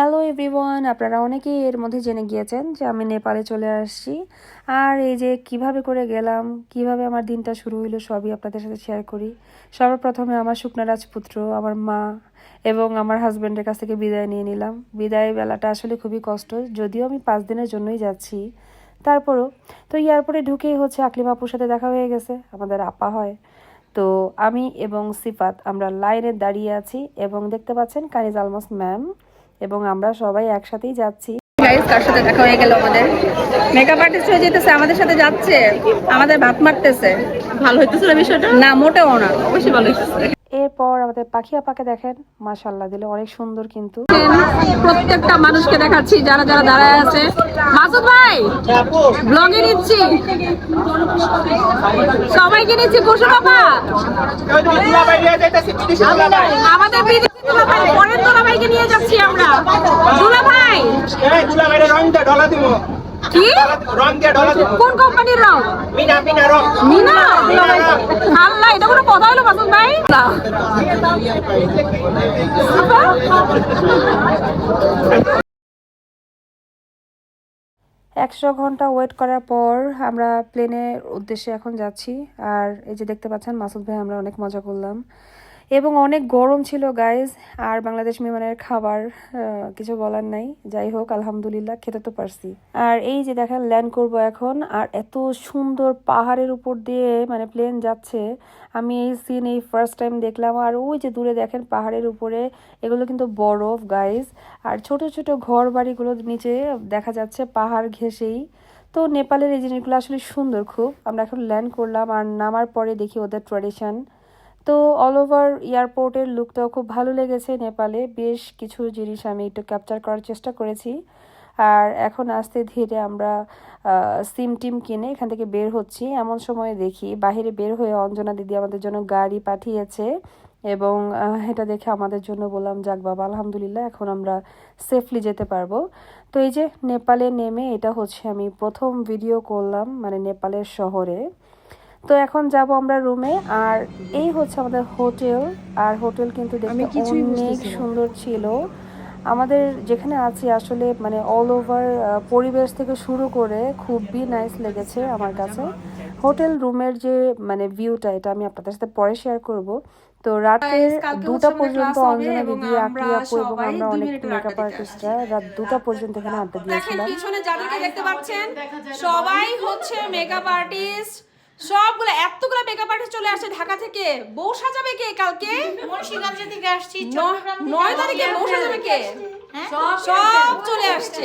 Hello everyone আপনারা অনেকেই এর মধ্যে জেনে গিয়েছেন যে আমি নেপালে চলে আসছি। আর এই যে কীভাবে করে গেলাম, কীভাবে আমার দিনটা শুরু হইল, সবই আপনাদের সাথে শেয়ার করি। সর্বপ্রথমে আমার শুকনা রাজপুত্র আমার মা এবং আমার হাজব্যান্ডের কাছ থেকে বিদায় নিয়ে নিলাম। বিদায় বেলাটা আসলে খুবই কষ্ট, যদিও আমি পাঁচ দিনের জন্যই যাচ্ছি। তারপরও তো এয়ারপোর্টে ঢুকেই হচ্ছে আকলিম আপুর সাথে দেখা হয়ে গেছে, আমাদের আপা হয়। তো আমি এবং সিফাত আমরা লাইনে দাঁড়িয়ে আছি এবং দেখতে পাচ্ছেন কানিজ আলমাস ম্যাম। এবং আমরা সবাই একসাথেই যাচ্ছি। গাইস কার সাথে দেখা হয়ে গেল আমাদের? মেকআপ আর্টিস্ট হয়ে যেতেছে আমাদের সাথে যাচ্ছে। আমাদের ভাত মারতেছে। ভালো হইতেছিল বিষয়টা? না মোটেও না। অবশ্যই ভালো এরপর আমাদের পাখি আপাকে দেখেন মাশাল্লাহ দিলে অনেক সুন্দর কিন্তু। প্রত্যেকটা মানুষকে দেখাচ্ছি, যারা যারা দাঁড়ায় আছে। মাসুদ ভাই ব্লগে নিচ্ছি। সবাইকে নিচ্ছি কুসু বাবা। আমাদের নিয়ে যাচ্ছি আমরা। কোন কোম্পানির রং? মিনা। আল্লাহ, এটা কোনো কথা হলো ভাই? একশো ঘণ্টা ওয়েট করার পর আমরা প্লেনের উদ্দেশ্যে এখন যাচ্ছি। আর এই যে দেখতে পাচ্ছেন, মাসুদ ভাই, আমরা অনেক মজা করলাম। এবং অনেক গরম ছিল গাইজ আর বাংলাদেশ বিমানের খাবার কিছু বলার নাই। যাই হোক, আলহামদুলিল্লাহ, খেতে তো পারছি। আর এই যে দেখেন ল্যান্ড করব এখন, আর এত সুন্দর পাহাড়ের উপর দিয়ে মানে প্লেন যাচ্ছে। আমি এই সিন এই ফার্স্ট টাইম দেখলাম, আর ওই যে দূরে দেখেন, পাহাড়ের উপরে, এগুলো কিন্তু বরফ গাইজ আর ছোট ছোট ঘর বাড়িগুলো নিচে দেখা যাচ্ছে, পাহাড় ঘেঁষেই। তো নেপালের এই জিনিসগুলো আসলে সুন্দর খুব। আমরা এখন ল্যান্ড করলাম, আর নামার পরে দেখি ওদের ট্র্যাডিশন তো অল ওভার এয়ারপোর্টের লুকটাও খুব ভালো লেগেছে নেপালে। বেশ কিছু জিনিস আমি একটু ক্যাপচার করার চেষ্টা করেছি। আর এখন আস্তে ধীরে আমরা সিম টিম কিনে এখান থেকে বের হচ্ছি। এমন সময় দেখি বাইরে বের হয়ে অঞ্জনা দিদি আমাদের জন্য গাড়ি পাঠিয়েছে এবং এটা দেখে আমাদের জন্য বললাম, যাক বাবা, আলহামদুলিল্লাহ, এখন আমরা সেফলি যেতে পারব। তো এই যে নেপালে নেমে এটা হচ্ছে আমি প্রথম ভিডিও করলাম মানে নেপালের শহরে। তো এখন যাব আমরা রুমে আর এই হচ্ছে আমাদের হোটেল আর হোটেল কিন্তু দেখতে অনেক সুন্দর ছিল। আমাদের যেখানে আছি আসলে মানে অল ওভার পরিবেশ থেকে শুরু করে খুবই নাইস লেগেছে আমার কাছে। হোটেল রুমের যে মানে ভিউটা এটা আমি আপনাদের সাথে পরে শেয়ার করব। তো রাতের দুটা পর্যন্ত অঞ্জনা দিদি আকলি আপু এবং আমরা অনেক মেকআপ আর্টিস্টরা রাত দুটা পর্যন্ত এখানে আড্ডা দেখেন দিয়েছিলাম। পিছনে যাদেরকে দেখতে পাচ্ছেন সবাই হচ্ছে মেকআপ আর্টিস্ট সবগুলো এতগুলো মেকআপ আর্টিস্ট চলে আসছে ঢাকা থেকে। বউ সাজাবে কে কালকে? মুন্সিগঞ্জ থেকে আসছি নয় তারিখে বউ সাজাবে কে? সব চলে আসছে।